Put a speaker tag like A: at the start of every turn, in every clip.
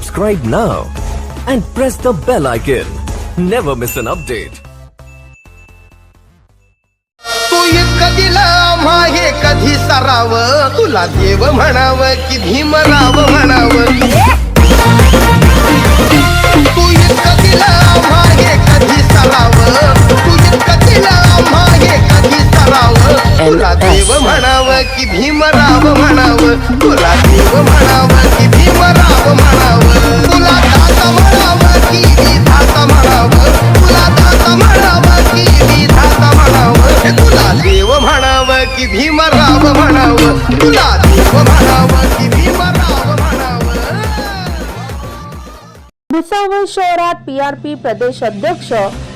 A: Subscribe now and press the bell icon. Never miss an update.
B: तू इतकं दिलं आम्हा हे कधी सराव? तुला देव म्हणाव की भीमराव म्हणाव. तू इतकं दिलं हे कधी सराव? तू इतकं दिलं हे कधी सराव? तुला देव म्हणाव की भीमराव म्हणाव. तुला देव म्हणाव
C: भुसावळ शहरात पी प्रदेश अध्यक्ष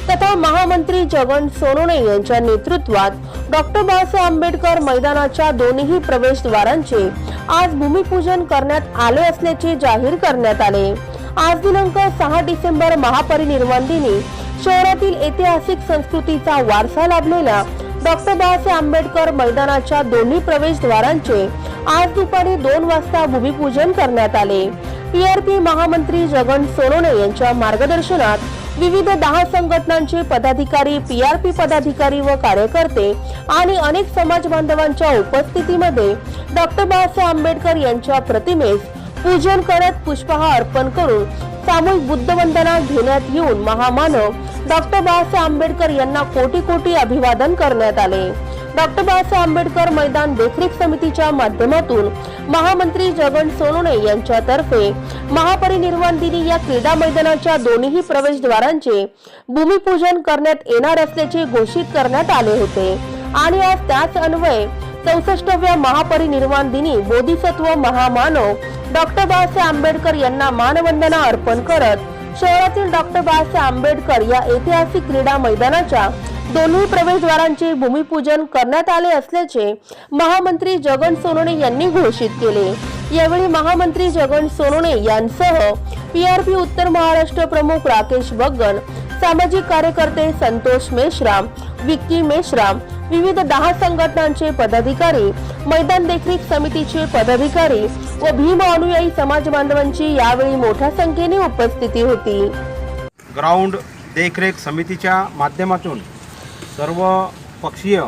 C: तथा महामंत्री जगन सोनोने यांच्या नेतृत्वात डॉक्टर बाबासाहेब आंबेडकर मैदानाच्या दोन्ही प्रवेशद्वारांचे आज भूमिपूजन करण्यात आले असल्याचे जाहीर करण्यात आले. आज दिनांक सहा डिसेंबर महापरिनिर्वाण दिनी शहरातील ऐतिहासिक संस्कृतीचा वारसा लाभलेल्या डॉक्टर बाबासाहेब आंबेडकर मैदानाच्या दोन्ही प्रवेशद्वारांचे आज दुपारी दोन वाजता भूमिपूजन करण्यात आले. पीआरपी महामंत्री जगन सोनोने यांच्या मार्गदर्शनात विविध दहा संघटनांचे पदाधिकारी पीआरपी पदाधिकारी व कार्यकर्ते आणि अनेक समाज बांधवांच्या उपस्थितीमध्ये डॉक्टर बाबासाहेब आंबेडकर यांच्या प्रतिमेस पूजन करत पुष्पहार अर्पण करून सामूहिक बुद्धवंदना घेण्यात येऊन महामानव डॉक्टर बाबासाहेब आंबेडकर यांना कोटी कोटी अभिवादन करण्यात आले. डॉक्टर बाबासाहेब आंबेडकर मैदान देखरेख समितीच्या माध्यमातून महामंत्री जगन सोनोने यांच्यातर्फे महापरिनिर्वाण दिनी या क्रीडा मैदानाच्या दोन्ही प्रवेशद्वारांचे भूमिपूजन करण्यात येणार असल्याचे घोषित करण्यात आले होते. आणि आज त्याच अन्वये चौसष्टव्या महापरिनिर्वाण दिनी बोधिसत्व महामानव डॉक्टर बाबासाहेब आंबेडकर यांना मानवंदना अर्पण करत शहरातील डॉक्टर बाबासाहेब आंबेडकर या ऐतिहासिक क्रीडा मैदानाच्या दोन्ही प्रवेशद्वारांचे भूमिपूजन करण्यात आले असल्याचे महामंत्री जगन सोनवणे यांनी घोषित केले. यावेळी महामंत्री जगन सोनवणे यांसह पीआरपी उत्तर महाराष्ट्र प्रमुख राकेश बग्गन सामाजिक कार्यकर्ते संतोष मेश्राम विक्की मेश्राम विविध दहा संघटनांचे पदाधिकारी मैदान देखरेख समितीचे पदाधिकारी व भीम अनुयायी समाज बांधवांची यावेळी मोठ्या संख्येने उपस्थिती होती.
D: ग्राउंड देखरेख समितीच्या माध्यमातून सर्व पक्षीय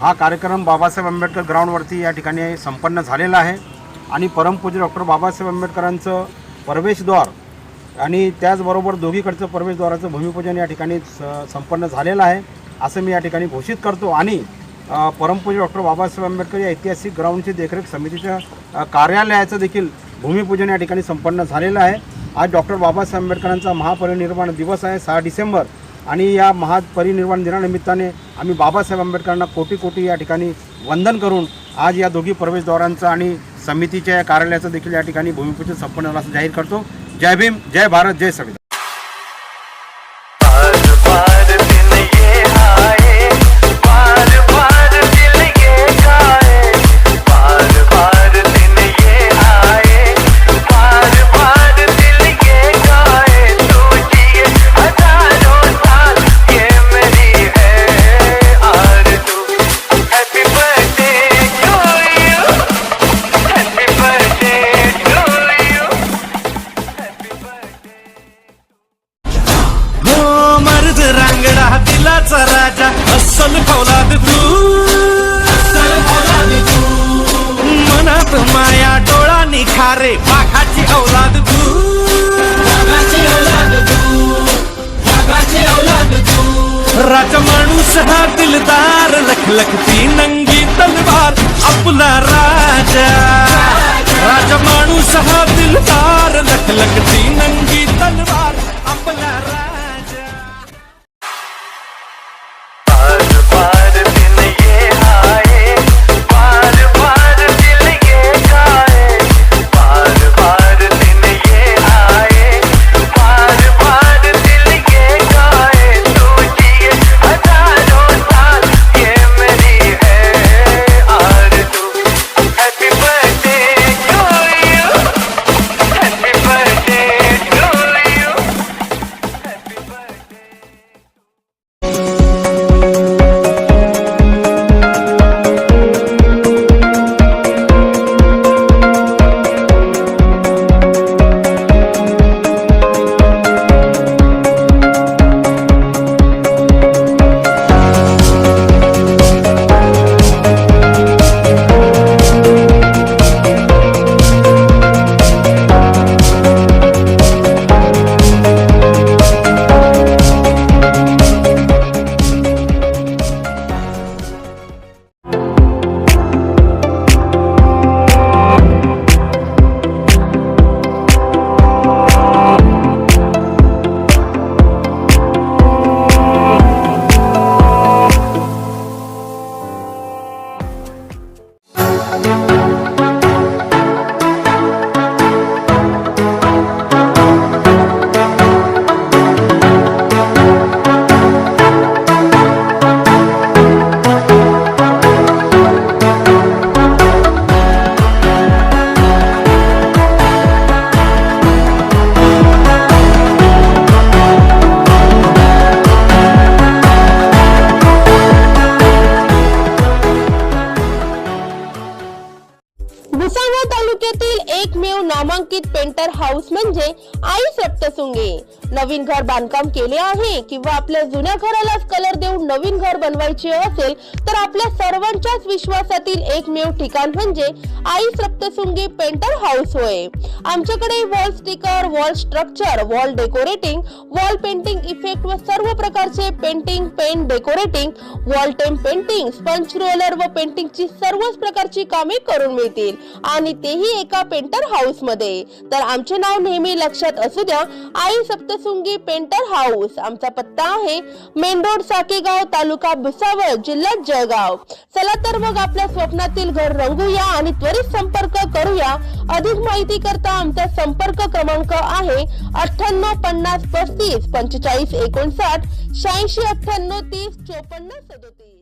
D: हा कार्यक्रम बाबासाहेब आंबेडकर ग्राउंडवरती या ठिकाणी संपन्न झालेला आहे. आणि परमपूज्य डॉक्टर बाबासाहेब आंबेडकरांचं प्रवेशद्वार आणि त्याचबरोबर दोघीकडचं प्रवेशद्वाराचं भूमिपूजन या ठिकाणी स संपन्न झालेलं आहे. असं मी या ठिकाणी घोषित करतो. आणि परमपूज्य डॉक्टर बाबासाहेब आंबेडकर या ऐतिहासिक ग्राउंडची देखरेख समितीच्या कार्यालयाचं देखील भूमिपूजन या ठिकाणी संपन्न झालेलं आहे. आज डॉक्टर बाबासाहेब आंबेडकरांचा महापरिनिर्वाण दिवस आहे. सहा डिसेंबर आणि या महापरिनिर्वाण दिनानिमित्ताने आम्ही बाबासाहेब आंबेडकरांना कोटी कोटी या ठिकाणी वंदन करून आज या दोघी प्रवेशद्वारांचं आणि समितीच्या या कार्यालयाचं देखील या ठिकाणी भूमिपूजन संपन्न झालं असं जाहीर करतो. जय भीम जय भारत जय संविधान.
E: अस्सल फौलाद तू। मनात माया डोळा निखारे पाखाची औलाद तू। राजा माणूस हा दिलदार लखलखती नंगी तलवार आपला राजा। राजा माणूस हा दिलदार लखलखती नंगी तलवार आपला राजा।
C: एकमेव नामांकित पेंटर हाऊस म्हणजे आई सप्तसुंगे नवीन घर बांधकाम केले आहे किंवा आपल्या जुन्या घरालाच कलर देऊन नवीन घर बनवायचे असेल तर आपल्या सर्वांच्याच विश्वासातील एकमेव ठिकाण म्हणजे आई सप्तसुंगी पेंटर हाऊस होय. आमच्याकडे wall sticker wall structure wall decorating wall painting effect व सर्व प्रकारचे painting paint decorating wall theme painting sponge roller व पेंटिंगची सर्वच प्रकारची कामे करून मिळतील. आणि तेही एका पेंटर हाऊस हाऊसमध्ये तर आमचे नाव नेहमी लक्षात असू द्या आई सप्तसुंगी पेंटर हाऊस. आमचा पत्ता आहे मेन रोड साकेगाव तालुका भुसावळ जिल्हा जळगाव. चला तर मग आपल्या स्वप्नातील घर रंगूया आणि त्वरित संपर्क करूया. अधिक माहिती करता आमचा संपर्क क्रमांक आहे अठ्ठ्याण्णव पन्नास पस्तीस पंचेचाळीस एकोणसाठ शहाऐंशी अठ्ठ्याण्णव तीस चोपन्न सदोतीस.